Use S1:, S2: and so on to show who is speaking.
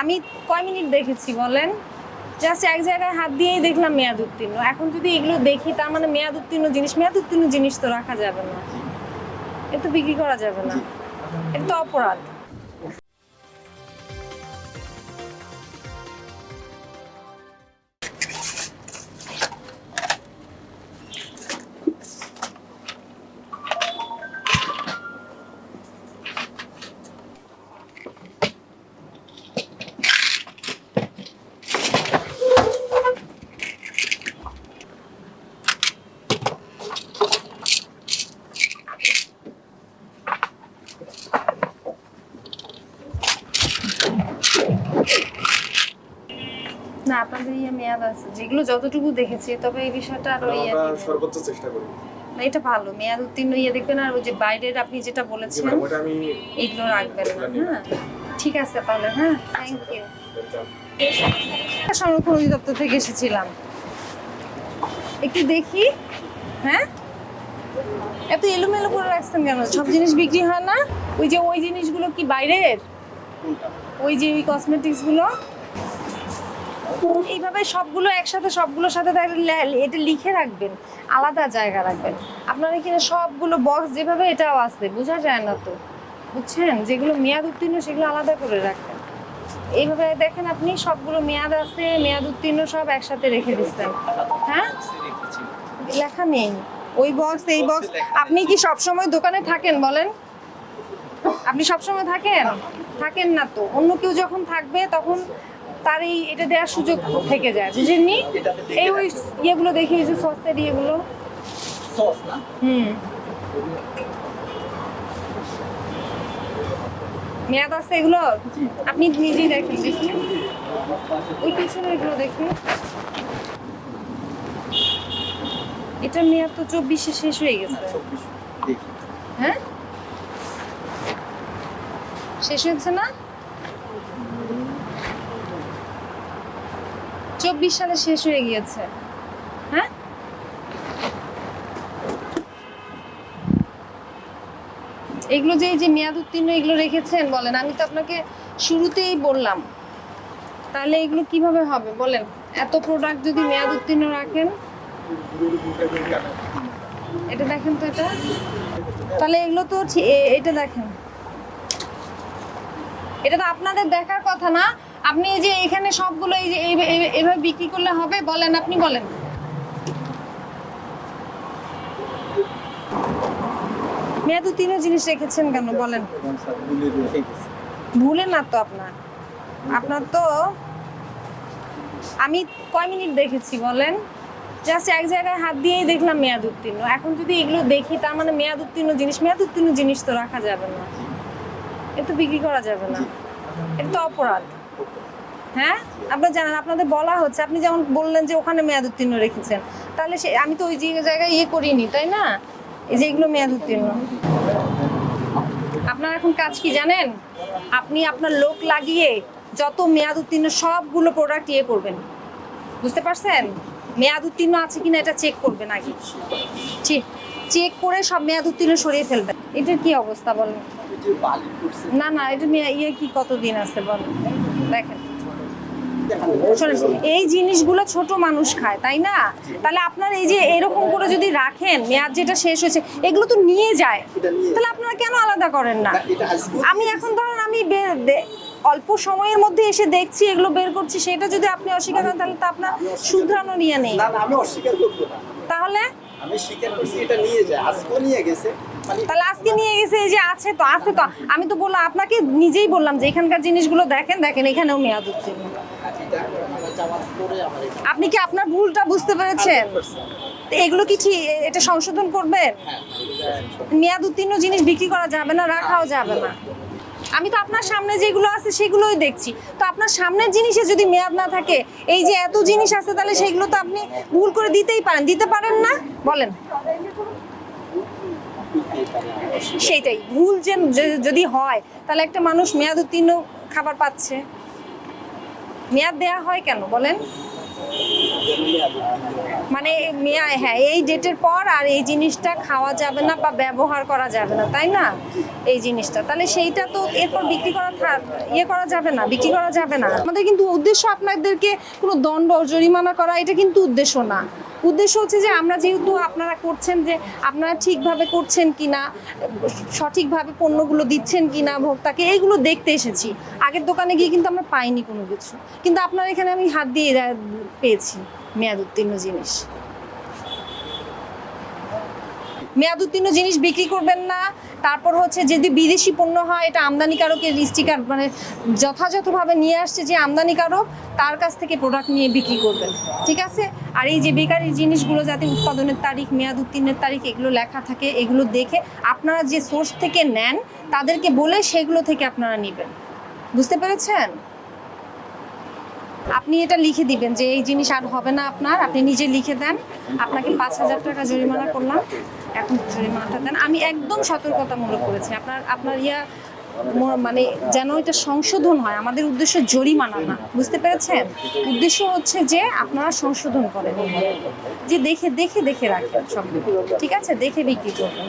S1: আমি কয় মিনিট দেখেছি বলেন? জাস্ট এক জায়গায় হাত দিয়েই দেখলাম মেয়াদ উত্তীর্ণ। এখন যদি এগুলো দেখি তার মানে মেয়াদ উত্তীর্ণ জিনিস। মেয়াদ উত্তীর্ণ জিনিস তো রাখা যাবে না। এ তো বিক্রি করা যাবে না। এটা তো অপরাধ। না আপনাদের ইয়ে মেয়াদ আছে। যেগুলো যতটুকু দেখেছি তবে এই বিষয়টা আরও ইয়ে
S2: সর্বোচ্চ চেষ্টা করি।
S1: না, এটা ভালো। মেয়াদ উত্তীর্ণ ইয়ে দেখবেন আর ওই যে বাইরের আপনি যেটা বলেছেন এইগুলো রাখবেন না। হ্যাঁ ঠিক আছে তাহলে হ্যাঁ থ্যাংক ইউ সংরক্ষণ অধিদপ্তর থেকে এসেছিলাম। একটু দেখি হ্যাঁ? এত এলোমেলো করে রাখছেন কেন? সব জিনিস বিক্রি হয় না? ওই যে ওই জিনিসগুলো কি বাইরের? ওই যে ওই কসমেটিক্সগুলো? এইভাবে সবগুলো একসাথে, সবগুলোর সাথে এটা লিখে রাখবেন, আলাদা জায়গা রাখবেন। আপনার এখানে সবগুলো বক্স যেভাবে এটাও আছে, বোঝা যায় না তো? বুঝছেন? যেগুলো মেয়াদ উত্তীর্ণ, সেগুলো আলাদা করে রাখবেন এইভাবে দেখেন আপনি, সবগুলো মেয়াদ আছে, মেয়াদ উত্তীর্ণ সব একসাথে রেখে দিচ্ছেন। হ্যাঁ? লেখা নেই। ওই বক্স এই বক্স আপনি কি সব সময় দোকানে থাকেন বলেন? আপনি সব সময় থাকেন? থাকেন না তো। অন্য কেউ যখন থাকবে, তখন তার এই এটা দেওয়ার সুযোগ থেকে যায়। বুঝেননি? এই ওই ইয়েগুলো দেখি এই যে সস্তের ইয়েগুলো।
S3: সস না?
S1: হুম। মেয়াদ আছে এগুলো? আপনি নিজেই দেখেন দেখি। ওই পিছনে এগুলো দেখি। এটার মেয়াদ তো চব্বিশে শেষ হয়ে গেছে। হ্যাঁ? শেষ হয়েছে না? চব্বিশ সালে শেষ হয়ে গিয়েছে। হ্যাঁ? এগুলো যে যে মেয়াদ উত্তীর্ণ এগুলো রেখেছেন বলেন, আমি তো আপনাকে শুরুতেই বললাম। তাহলে এগুলো কীভাবে হবে বলেন? এত প্রোডাক্ট যদি মেয়াদ উত্তীর্ণ রাখেন। এটা দেখেন তো এটা। তাহলে এগুলো তো এটা দেখেন। এটা তো আপনাদের দেখার কথা না। আপনি এই যে এখানে সবগুলো এই যে এই- এই- এভাবে বিক্রি করলে হবে? বলেন, আপনি বলেন। মেয়াদ উত্তীর্ণ জিনিস রেখেছেন কেন? বলেন। ভুলে না তো আপনার। আপনার তো আমি কয় মিনিট দেখেছি, বলেন? জাস্ট এক জায়গায় হাত দিয়েই দেখলাম মেয়াদ উত্তীর্ণ এখন যদি এগুলো দেখি, তার মানে মেয়াদ উত্তীর্ণ জিনিস মেয়াদ উত্তীর্ণ জিনিস তো রাখা যাবে না। এ তো বিক্রি করা যাবে না। এটা তো অপরাধ। হ্যাঁ? আপনারা জানেন, আপনাদের বলা হচ্ছে, আপনি যেমন বললেন যে ওখানে মেয়াদ উত্তীর্ণ রেখেছেন, তাহলে সে, আমি তো ওই জায়গায় ইয়ে করিনি, তাই না? এই যে এগুলো মেয়াদ উত্তীর্ণ আপনার এখন কাজ কি জানেন? আপনি আপনার লোক লাগিয়ে যত মেয়াদ উত্তীর্ণ সবগুলো প্রোডাক্ট ইয়ে করবেন। বুঝতে পারছেন? মেয়াদ উত্তীর্ণ আছে কিনা এটা চেক করবেন আগে। ঠিক চেক করে সব মেয়াদ উত্তীর্ণ সরিয়ে ফেলবেন। এটার কি অবস্থা বলেন? না না, এটা ইয়ে কি কতদিন আছে বলেন? দেখেন। এই জিনিসগুলো ছোট মানুষ খায় তাই না? তাহলে আপনার এই যে এরকম করে যদি রাখেন মেয়াদ যেটা শেষ হয়েছে এগুলো তো নিয়ে যায়। তাহলে আপনারা কেন আলাদা করেন না?
S3: আজকে
S1: আমি এখন ধরুন আমি অল্প সময়ের মধ্যে এসে দেখছি এগুলো বের করছি সেটা যদি আপনি অস্বীকার করেন তাহলে তো আপনার শুধরানো নিয়ে নেই। তাহলে?
S3: আমি স্বীকার করছি এটা নিয়ে যায় আজকেও নিয়ে গেছে।
S1: তাহলে আজকে নিয়ে গেছে এই যে আছে তো আছে তো। আমি তো বললাম, আপনাকে নিজেই বললাম যে এখানকার জিনিসগুলো দেখেন দেখেন এখানেও মেয়াদ উত্তীর্ণ। আপনি কি আপনার ভুলটা বুঝতে পেরেছেন? এগুলো কি ঠিক, এটা সংশোধন করবেন মেয়াদ উত্তীর্ণ জিনিস বিক্রি করা যাবে না, রাখাও যাবে না। আমি তো আপনার সামনে যেগুলো আছে সেগুলোই দেখছি। তো আপনার সামনের জিনিসে যদি মেয়াদ না থাকে, এই যে এত জিনিস আছে, তাহলে সেগুলো তো আপনি ভুল করে দিতেই পারেন। দিতে পারেন না? বলেন। সেইটাই। ভুল যে যদি হয়, তাহলে একটা মানুষ মেয়াদ উত্তীর্ণ খাবার পাচ্ছে। মেয়াদ দেয়া হয় কেন বলেন? মানে হ্যাঁ এই ডেটের পর আর এই জিনিসটা খাওয়া যাবে না বা ব্যবহার করা যাবে না, তাই না? এই জিনিসটা। তাহলে সেইটা তো এরপর বিক্রি করা ইয়ে করা যাবে না, বিক্রি করা যাবে না। আমাদের কিন্তু উদ্দেশ্য আপনাদেরকে কোনো দণ্ড জরিমানা করা, এটা কিন্তু উদ্দেশ্য না। উদ্দেশ্য হচ্ছে যে আমরা যেহেতু আপনারা করছেন যে আপনারা ঠিকভাবে করছেন কি না সঠিকভাবে পণ্যগুলো দিচ্ছেন কি না ভোক্তাকে, এইগুলো দেখতে এসেছি। আগের দোকানে গিয়ে কিন্তু আমরা পাইনি কোনো কিছু। কিন্তু আপনার এখানে আমি হাত দিয়ে পেয়েছি মেয়াদ উত্তীর্ণ জিনিস। মেয়াদ উত্তীর্ণ জিনিস বিক্রি করবেন না। তারপর হচ্ছে যদি বিদেশি পণ্য হয়, এটা আমদানিকারকের স্টিকার মানে যথাযথভাবে নিয়ে আসছে যে আমদানিকারক, তার কাছ থেকে প্রোডাক্ট নিয়ে বিক্রি করবেন। ঠিক আছে? আর এই যে বেকারি জিনিসগুলো যাতে উৎপাদনের তারিখ মেয়াদ উত্তীর্ণের তারিখ, এগুলো লেখা থাকে, এগুলো দেখে আপনারা যে সোর্স থেকে নেন, তাদেরকে বলে সেগুলো থেকে আপনারা নেবেন। বুঝতে পেরেছেন? আপনি এটা লিখে দিবেন যে এই জিনিস আর হবে না আপনার, আপনি নিজে লিখে দেন। আপনাকে পাঁচ হাজার টাকা জরিমানা করলাম। এখন মাথা দেন, আমি একদম সতর্কতামূলক করেছি। আপনার আপনার ইয়া মানে যেন এটা সংশোধন হয়, আমাদের উদ্দেশ্য জরিমানা না। বুঝতে পেরেছেন? উদ্দেশ্য হচ্ছে যে আপনারা সংশোধন করেন। যে দেখে দেখে দেখে রাখেন সব ঠিক আছে? দেখে বিক্রি করবেন